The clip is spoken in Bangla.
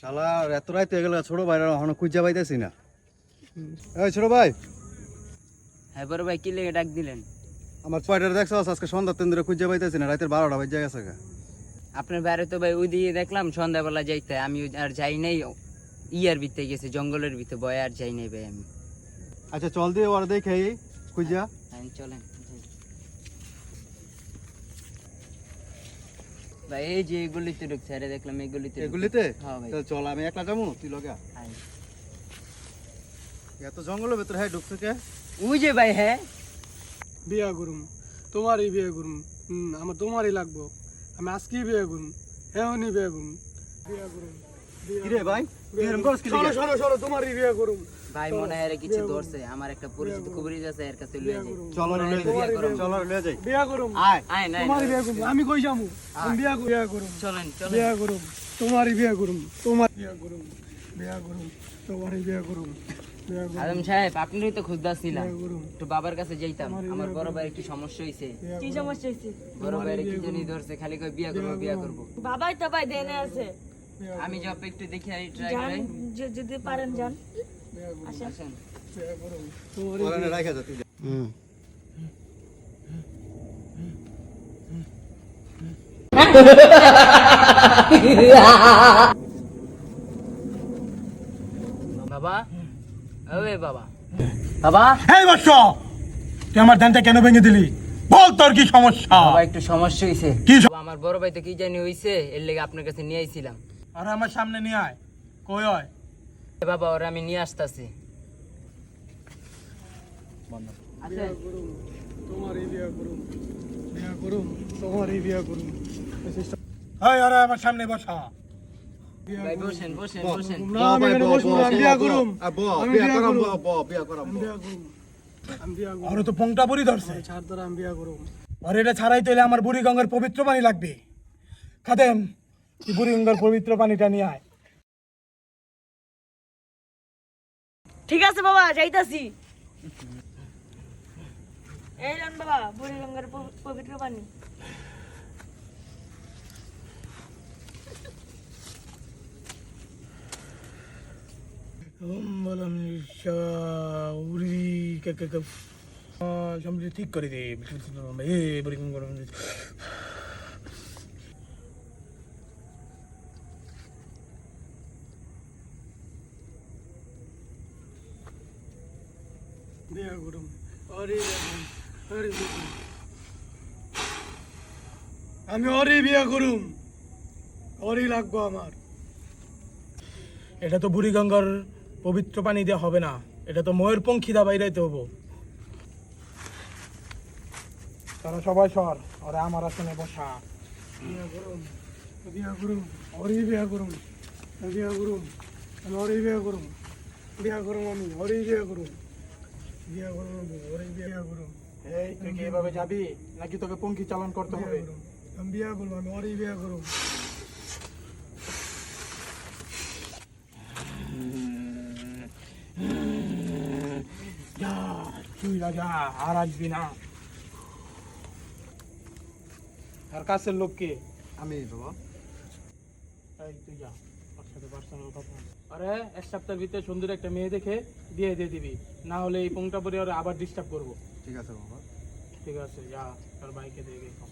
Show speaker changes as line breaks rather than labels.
শালা এত রাইতে গেল ছোট ভাই এখনও খুঁজা পাইতেছি না। এই ছোট ভাই।
হ্যাঁ বড় ভাই কি লেগে ডাক দিলেন?
আমার ছয়টার দেখছ? আজকে সন্ধ্যা তিন ধরে খুঁজা পাইতেছি না রাতের বারোটা বাজে গেছে।
আপনার বাইরে তো ভাই ওই দিকে দেখলাম সন্ধ্যাবেলা যাইতে আমি আর যাই নাই ইয়ার ভিতরে গেছে জঙ্গলের ভিতরে বয় আর যাই নাই ভাই আমি।
আচ্ছা চল দিয়ে ওরা দেখে খুঁজা।
হ্যাঁ, চলেন। ভাই এই যে এগুলিতে ঢুকছে আরে দেখলাম এগুলিতে ঢুকছে।
এগুলিতে?
হ্যাঁ ভাই।
তাহলে চল আমি একলা যাব? তুই লগা
আয়।
এত জঙ্গলের ভিতরে হ্যাঁ ঢুকছে কে?
ওই যে ভাই হ্যাঁ।
বিয়া করুম। তোমারই বিয়ে করুম। হুম আমার তোমারই লাগবো। আমি আজকেই বিয়ে করুম। এখনই বিয়ে করুম। বিয়ে করুম। বিয়ে
কিরে ভাই তুই এরকম করছিস কি
সরো সরো সরো তোমারই বিয়ে করুম
ভাই মনে হয় কিছু ধরছে আমার একটা পরিচিত কুবরিজ আছে এর কাছে লয়ে যাই
চল লয়ে যাই চল লয়ে যাই
বিয়ে করুম
আয়
আয় নাই
তোমারই বিয়ে করুম আমি কই যামু আমি বিয়ে করুম বিয়ে করুম
চলেন চলেন
বিয়ে করুম তোমারই বিয়ে করুম তোমার বিয়ে করুম বিয়ে করুম তোমারই বিয়ে করুম
আদম সাহেব আপনিই তো ছিলাম
বিয়ে
একটু বাবার কাছে যাইতাম আমার বড় ভাইয়ের একটু সমস্যা হইছে
কি সমস্যা হইছে
বড় ভাইয়ের কি জানি ধরছে খালি কই বিয়া করব বিয়া করব
বাবাই তো ভাই দেনে আছে
আমি জব একটু দেখি আর ট্রাই
যান
করি।
যদি পারেন যান।
আসেন।
রাখা যা। তুই
বাবা ওয়ে বাবা। বাবা?
এই বর্ষ তুই আমার ধানটা কেন ভেঙে দিলি? বল তোর কি সমস্যা?
বাবা একটু সমস্যা হইছে।
কি
আমার বড় ভাই তো কি জানি হইছে এর লেগে আপনার কাছে নিয়ে আইছিলাম।
আর আমার সামনে নিয়ে আয়। কই হয়?
বাবা ওরা আমি নিয়ে আসতাছি।
করুম। বিয়ে করুম বিয়ে করুম।
আরে আমার সামনে বসা।
বসেন বসেন বসেন।
বিয়ে করুম।
বিয়া করুম। বিয়া করাম,
আর তো পংটা বুড়ি ধরছে।
ছাড় তোরা আমি বিয়ে করুম।
আর এটা ছাড়াই তো আমার বুড়ি গঙ্গার পবিত্র পানি লাগবে। খাদেম তুই বুড়ি গঙ্গার পবিত্র পানিটা নিয়ে আয়।
ঠিক আছে বাবা যাইতাছি। এই লন বাবা বুড়িগঙ্গার পবিত্র পানি।
উড়ি ঠিক করে দে
আমি অরে বিয়ে করুম। অরে লাগবো আমার।
এটা তো বুড়ি গঙ্গার পবিত্র পানি দিয়ে হবে না। এটা তো ময়ের পঙ্খী দা বাইরাইতে হব। তারা সবাই সর ওরা আমার আসনে বসা।
বিয়া করুম বিয়ে করুম অরে বিয়ে করুম বিয়ে করুম আমি অরে বিয়ে করুম। বিয়ে করুম আমি অরে বিয়ে করুম। বিয়ে বিয়ে
এই তুই কি এভাবে যাবি? নাকি তোকে পঙ্খী চালান করতে হবে?
আমি বিয়ে করুম আমি অরে বিয়ে করুম
যা তুই রাজা আর আসবি না। আর কাছের লোককে?
আমি বাবা।
এই তুই যা। ওর সাথে পার্সোনাল কথা আরে এক সপ্তাহের ভিতরে সুন্দর একটা মেয়ে দেখে দিয়ে দিয়ে দিবি। না হলে এই পংটা পরে আবার ডিস্টার্ব করব।
ঠিক আছে বাবা।
ঠিক আছে যা তোর বাইকে দিয়ে গেছো